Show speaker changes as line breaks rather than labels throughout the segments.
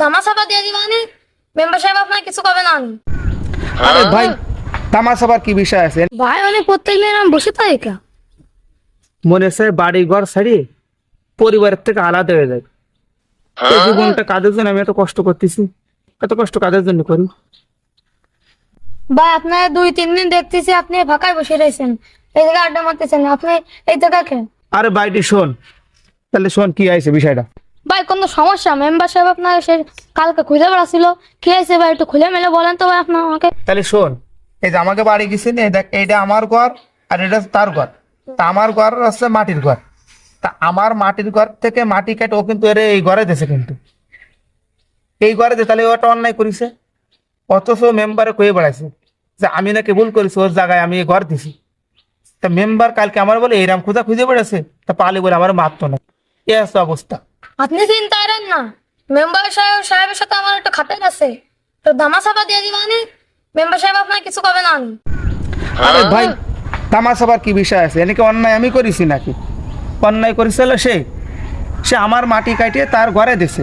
ধামা চাপা দিয়ে মেম্বার সাহেব আপনার কিছু কবে না
আরে ভাই তামাশা আবার কি বিষয় আছে?
ভাই মানে প্রত্যেক দিন আমি বসে থাকি কা?
মনে হচ্ছে বাড়ি ঘর ছাড়িয়ে পরিবারের থেকে আলাদা হয়ে যায় এই জীবনটা কাদের জন্য? আমি এত কষ্ট করতেছি। এত কষ্ট কাদের জন্য করি?
ভাই আপনার দুই তিন দিন দেখতেছি আপনি ফাঁকায় বসে রয়েছেন। এই জায়গায় আড্ডা মারতেছেন। আপনি এই জায়গা কে?
আরে বাইটি শোন। তাহলে শোন কি আইছে বিষয়টা।
ভাই, কোনো সমস্যা? মেম্বার সাহেব আপনার সে কালকে খুঁজে বেড়াছিল কি হয়েছে ভাই, একটু খুলে মেলে বলেন তো ভাই আপনার আমাকে।
তাহলে শোন, এই যে আমাকে বাড়ি গেছে নে দেখ, এইটা আমার ঘর আর এটা তার ঘর। তা আমার ঘর আছে মাটির ঘর। তা আমার মাটির ঘর থেকে মাটি কেটে ও কিন্তু এর এই ঘরে দিয়েছে কিন্তু। এই ঘরে দিয়ে তাহলে ওটা অন্যায় করিছে। অথচ মেম্বারে কয়ে বেড়াইছে যে আমি নাকি ভুল করেছি, ওর জায়গায় আমি এই ঘর দিছি। তা মেম্বার কালকে আমার বলে এরাম খুঁজা খুঁজে বেড়েছে তা পালি বলে, আমার মারতো না। এ আছে অবস্থা।
আপনি চিন্তা করেন না। মেম্বার সাহেব সাহেবের সাথে আমার একটা খাতের আছে। তো দামা চাপা দিয়ে দিবানি মেম্বার সাহেব আপনার কিছু কবে না
আরে ভাই তামাশা আবার কি বিষয় আছে? এনেকে অন্যায় আমি করেছি নাকি? অন্যায় করেছিল সে। সে আমার মাটি কাটিয়ে তার ঘরে দিছে।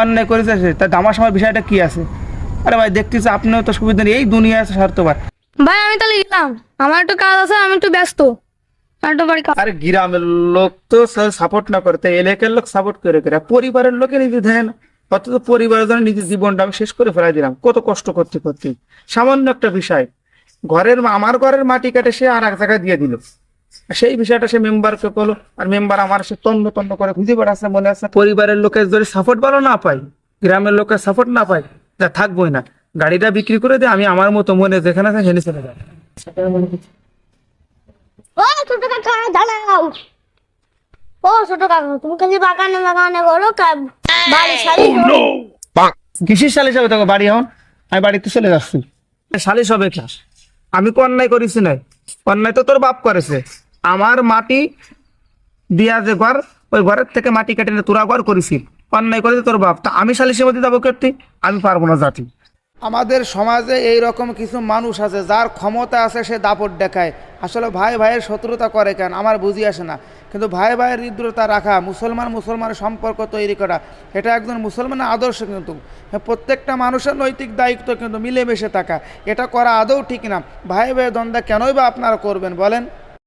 অন্যায় করেছে সে। তা তামাশা আমার বিষয়টা কি আছে? আরে ভাই দেখতেছি আপনিও তো সুবিধা নেই। এই দুনিয়া আছে স্বার্থবার
ভাই আমি তাহলে গেলাম আমার একটু কাজ আছে আমি একটু ব্যস্ত আমার একটু বাড়ি কাজ
গ্রামের লোক তো সাপোর্ট না করতে, এলাকার লোক সাপোর্ট করে করে। পরিবারের নিজে দেয় না অথচ পরিবারের জন্য নিজের জীবনটা আমি শেষ করে ফেলাই দিলাম। কত কষ্ট করতে করতে। সামান্য একটা বিষয়, ঘরের আমার ঘরের মাটি সে আর এক জায়গায় দিয়ে দিল। সেই বিষয়টা সে মেম্বারকে বলো, আর মেম্বার আমার সে তন্ন তন্ন করে খুঁজে বেড়াচ্ছে, মনে আছে? পরিবারের লোকের যদি সাপোর্ট ভালো না পাই, গ্রামের লোকের সাপোর্ট না পাই, তা থাকবোই না। গাড়িটা বিক্রি করে দিয়ে আমি আমার মতো মনে যেখানে সেখানে চলে।
ও ছোট কাকা দাঁড়াও। ও ছোট কাকা তুমি খালি বাগানে বাগানে করো বাড়ি সারি
কিসের সালিশ হবে তোকে? বাড়ি এখন আমি বাড়িতে চলে যাচ্ছি। সালিশ হবে ক্লাস আমি তো অন্যায় করেছি নাই। অন্যায় তো তোর বাপ করেছে। আমার মাটি দিয়া যে ঘর ওই ঘরের থেকে মাটি কেটে তোরা ঘর করেছি অন্যায় করেছে তোর বাপ। তা আমি সালিশের মধ্যে যাব করতে? আমি পারব না জাতি। আমাদের সমাজে এই রকম কিছু মানুষ আছে যার ক্ষমতা আছে সে দাপট দেখায়। আসলে ভাই ভাইয়ের শত্রুতা করে কেন? আমার বুঝি আসে না। কিন্তু ভাই ভাইয়ের হৃদ্রতা রাখা মুসলমান মুসলমানের সম্পর্ক তৈরি করা এটা একজন মুসলমানের আদর্শ কিন্তু। হ্যাঁ, প্রত্যেকটা মানুষের নৈতিক দায়িত্ব কিন্তু মিলেমিশে থাকা। এটা করা আদৌ ঠিক না। ভাই ভাই দ্বন্দ্ব কেনই বা আপনারা করবেন বলেন?